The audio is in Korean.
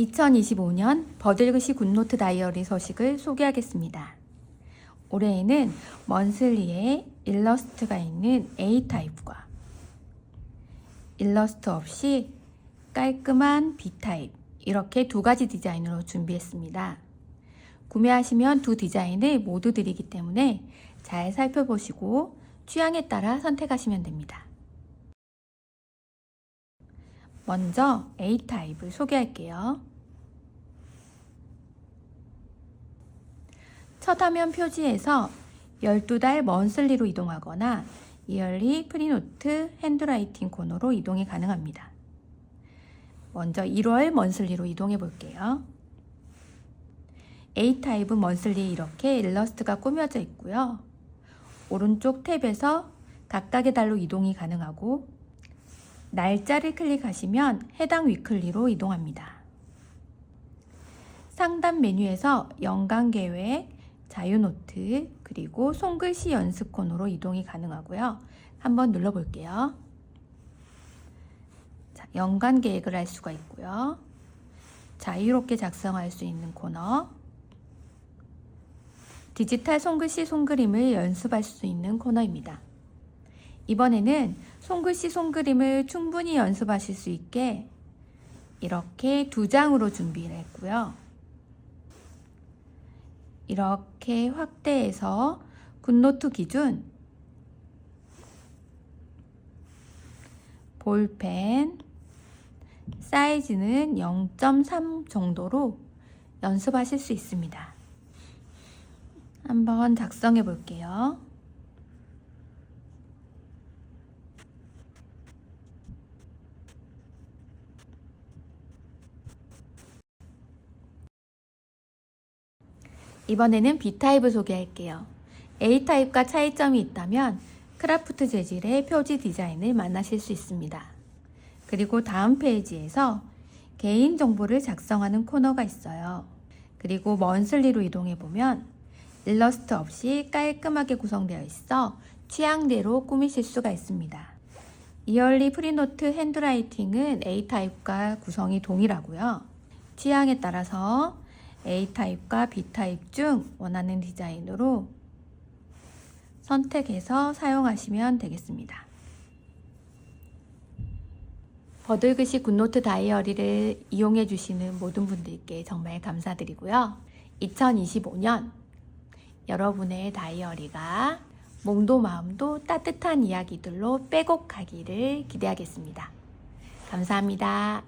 2025년 버들그시 굿노트 다이어리 소식을 소개하겠습니다. 올해에는 먼슬리에 일러스트가 있는 A타입과 일러스트 없이 깔끔한 B타입 이렇게 두 가지 디자인으로 준비했습니다. 구매하시면 두 디자인을 모두 드리기 때문에 잘 살펴보시고 취향에 따라 선택하시면 됩니다. 먼저 A타입을 소개할게요. 첫 화면 표지에서 12달 먼슬리로 이동하거나 이얼리 프리노트 핸드라이팅 코너로 이동이 가능합니다. 먼저 1월 먼슬리로 이동해 볼게요. A타입은 먼슬리에 이렇게 일러스트가 꾸며져 있고요. 오른쪽 탭에서 각각의 달로 이동이 가능하고 날짜를 클릭하시면 해당 위클리로 이동합니다. 상단 메뉴에서 연간 계획, 자유노트, 그리고 손글씨 연습 코너로 이동이 가능하고요. 한번 눌러볼게요. 자, 연간 계획을 할 수가 있고요. 자유롭게 작성할 수 있는 코너, 디지털 손글씨 손그림을 연습할 수 있는 코너입니다. 이번에는 손글씨 손그림을 충분히 연습하실 수 있게 이렇게 두 장으로 준비를 했고요. 이렇게 확대해서 굿노트 기준 볼펜 사이즈는 0.3 정도로 연습하실 수 있습니다. 한번 작성해 볼게요. 이번에는 B타입을 소개할게요. A타입과 차이점이 있다면 크라프트 재질의 표지 디자인을 만나실 수 있습니다. 그리고 다음 페이지에서 개인 정보를 작성하는 코너가 있어요. 그리고 먼슬리로 이동해 보면 일러스트 없이 깔끔하게 구성되어 있어 취향대로 꾸미실 수가 있습니다. 이얼리 프리노트 핸드라이팅은 A타입과 구성이 동일하고요. 취향에 따라서 A타입과 B타입 중 원하는 디자인으로 선택해서 사용하시면 되겠습니다. 버들글씨 굿노트 다이어리를 이용해 주시는 모든 분들께 정말 감사드리고요. 2025년 여러분의 다이어리가 몸도 마음도 따뜻한 이야기들로 빼곡하기를 기대하겠습니다. 감사합니다.